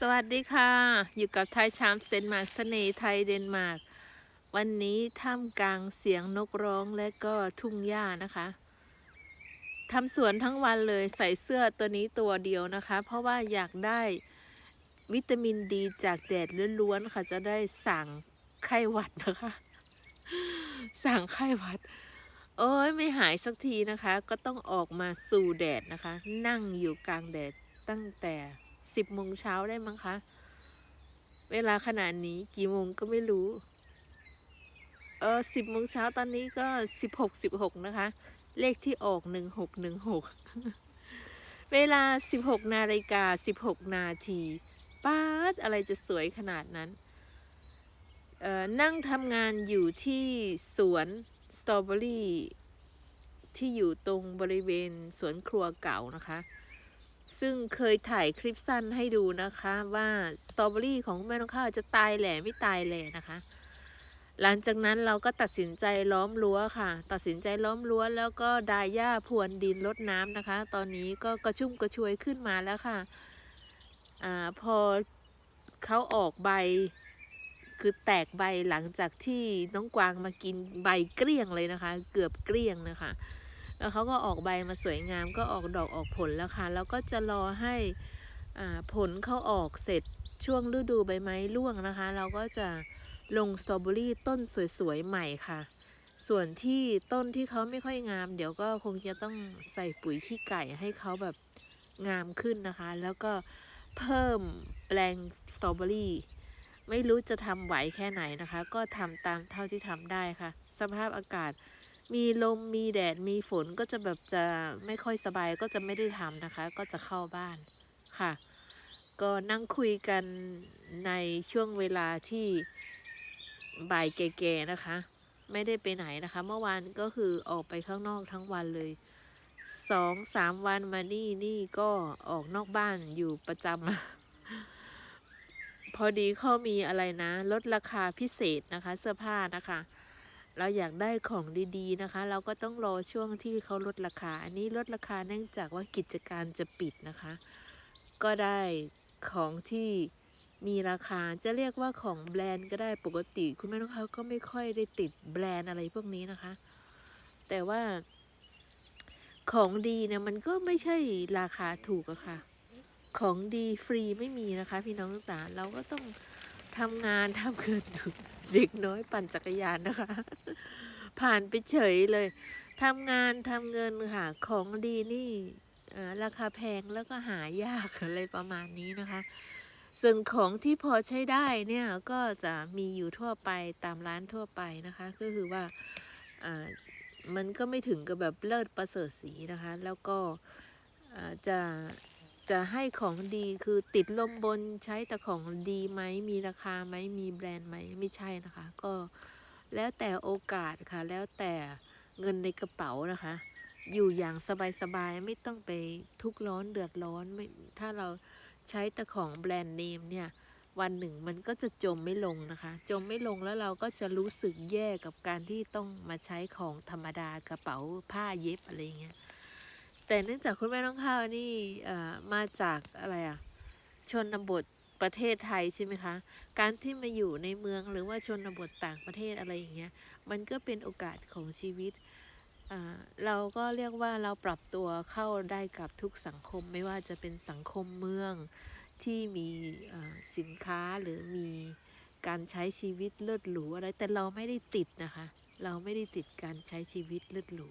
สวัสดีค่ะ อยู่กับไทยชามเซนมาร์กเสน่ห์ไทยเดนมาร์กวันนี้ท่ามกลางเสียงนกร้องและก็ทุ่งหญ้านะคะทำสวนทั้งวันเลยใส่เสื้อตัวนี้ตัวเดียวนะคะ เพราะว่าอยากได้วิตามินดีจากแดดล้วนๆค่ะจะได้สั่งไข้หวัดนะคะ สั่งไข้หวัด โอ้ยไม่หายสักทีนะคะ ก็ต้องออกมาสู่แดดนะคะ นั่งอยู่กลางแดดตั้งแต่ สิบโมงเช้าได้มั้งคะ เวลาขนาดนี้กี่โมงก็ไม่รู้ เออสิบโมงเช้าตอนนี้ก็สิบหกสิบหกนะคะ เลขที่ออกหนึ่งหกหนึ่งหกเวลาสิบหกนาฬิกาสิบหกนาทีป้าดอะไรจะสวยขนาดนั้น เออนั่งทำงานอยู่ที่สวนสตรอเบอรี่ที่อยู่ตรงบริเวณสวนครัวเก่านะคะ ซึ่งเคยถ่ายคลิปสั้นให้ดูนะคะว่าสตรอเบอรี่ของแม่น้องข้าวจะตายแหล่ไม่ตายแหล่นะคะ หลังจากนั้นเราก็ตัดสินใจล้อมรั้วค่ะ ตัดสินใจล้อมรั้วแล้วก็ดายหญ้าพรวนดินรดน้ำนะคะ ตอนนี้ก็กระชุ่มกระชวยขึ้นมาแล้วค่ะอ่าพอเขาออกใบ คือแตกใบหลังจากที่น้องกวางมากินใบเกลี้ยงเลยนะคะ เกือบเกลี้ยงนะคะ แล้วเขาก็ออกใบมาสวยงามก็ออกดอกออกผลแล้วค่ะ แล้วก็จะรอให้ผลเขาออกเสร็จช่วงฤดูใบไม้ร่วงนะคะ เราก็จะลงสตรอเบอรี่ต้นสวยๆใหม่ค่ะ ส่วนที่ต้นที่เขาไม่ค่อยงาม เดี๋ยวก็คงจะต้องใส่ปุ๋ยขี้ไก่ให้เขาแบบงามขึ้นนะคะ แล้วก็เพิ่มแปลงสตรอเบอรี่ไม่รู้จะทำไหวแค่ไหนนะคะ ก็ทำตามเท่าที่ทำได้ค่ะ สภาพอากาศ มีลมมีแดดมีฝนก็จะแบบจะไม่ค่อยสบายก็จะไม่ได้ทำนะคะ ก็จะเข้าบ้านค่ะ ก็นั่งคุยกันในช่วงเวลาที่บ่ายแก่ๆนะคะ ไม่ได้ไปไหนนะคะ เมื่อวานก็คือออกไปข้างนอกทั้งวันเลยสองสามวันมานี่นี่ก็ออกนอกบ้านอยู่ประจำพอดีเขามีอะไรนะ ลดราคาพิเศษนะคะ เสื้อผ้านะคะ เราอยากได้ของดีๆนะคะ เราก็ต้องรอช่วงที่เขาลดราคา อันนี้ลดราคาเนื่องจากว่ากิจการจะปิดนะคะ ก็ได้ของที่มีราคาจะเรียกว่าของแบรนด์ก็ได้ปกติ คุณแม่น้องเขาก็ไม่ค่อยได้ติดแบรนด์อะไรพวกนี้นะคะ แต่ว่าของดีเนี่ยมันก็ไม่ใช่ราคาถูกอะค่ะ ของดีฟรีไม่มีนะคะ พี่น้องจ๋าเราก็ต้อง ทำงานทำเงินดูเด็กน้อยปั่นจักรยานนะคะ ผ่านไปเฉยเลยทำงานทำเงินค่ะ ของดีนี่ราคาแพงแล้วก็หายากอะไรประมาณนี้นะคะ ส่วนของที่พอใช้ได้เนี่ยก็จะมีอยู่ทั่วไปตามร้านทั่วไปนะคะ ก็คือว่ามันก็ไม่ถึงกับแบบเลิศประเสริฐสีนะคะ แล้วก็จะ จะให้ของดีคือติดลมบนใช้แต่ของดีไหมมีราคาไหมมีแบรนด์ไหมไม่ใช่นะคะ ก็แล้วแต่โอกาสค่ะ แล้วแต่เงินในกระเป๋านะคะ อยู่อย่างสบายๆไม่ต้องไปทุกข์ร้อนเดือดร้อนไม่ถ้าเราใช้แต่ของแบรนด์เนมเนี่ยวันหนึ่งมันก็จะจมไม่ลงนะคะ จมไม่ลงแล้วเราก็จะรู้สึกแย่กับการที่ต้องมาใช้ของธรรมดากระเป๋าผ้าเย็บอะไรเงี้ย แต่เนื่องจากคุณแม่น้องข้าวนี่มาจากอะไรอะชนบทประเทศไทยใช่ไหมคะ การที่มาอยู่ในเมืองหรือว่าชนบทต่างประเทศอะไรอย่างเงี้ย มันก็เป็นโอกาสของชีวิตอ่าเราก็เรียกว่าเราปรับตัวเข้าได้กับทุกสังคมไม่ว่าจะเป็นสังคมเมืองที่มีสินค้าหรือมีการใช้ชีวิตเลิศหรูอะไร แต่เราไม่ได้ติดนะคะ เราไม่ได้ติดการใช้ชีวิตเลิศหรู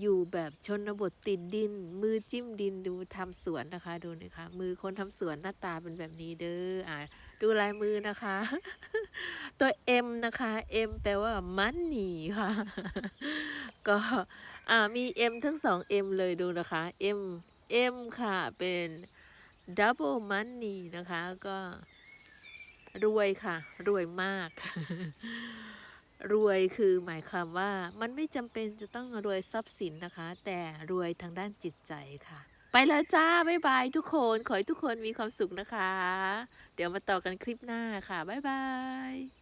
อยู่แบบชนบทติดดิน มือจิ้มดินดูทำสวนนะคะดูนะคะมือคนทำสวนหน้าตาเป็นแบบนี้เด้ออ่าดูลายมือนะคะ ตัว M นะคะ M แปลว่ามันนี่ค่ะ ก็อ่ามี M ทั้งสอง M เลยดูนะคะ M M ค่ะเป็น double money นะคะก็รวยค่ะ รวยมาก รวยคือหมายความว่ามันไม่จำเป็นจะต้องรวยทรัพย์สินนะคะ แต่รวยทางด้านจิตใจค่ะ ไปแล้วจ้า บ๊ายบายทุกคน ขอให้ทุกคนมีความสุขนะคะ เดี๋ยวมาต่อกันคลิปหน้าค่ะ บ๊ายบาย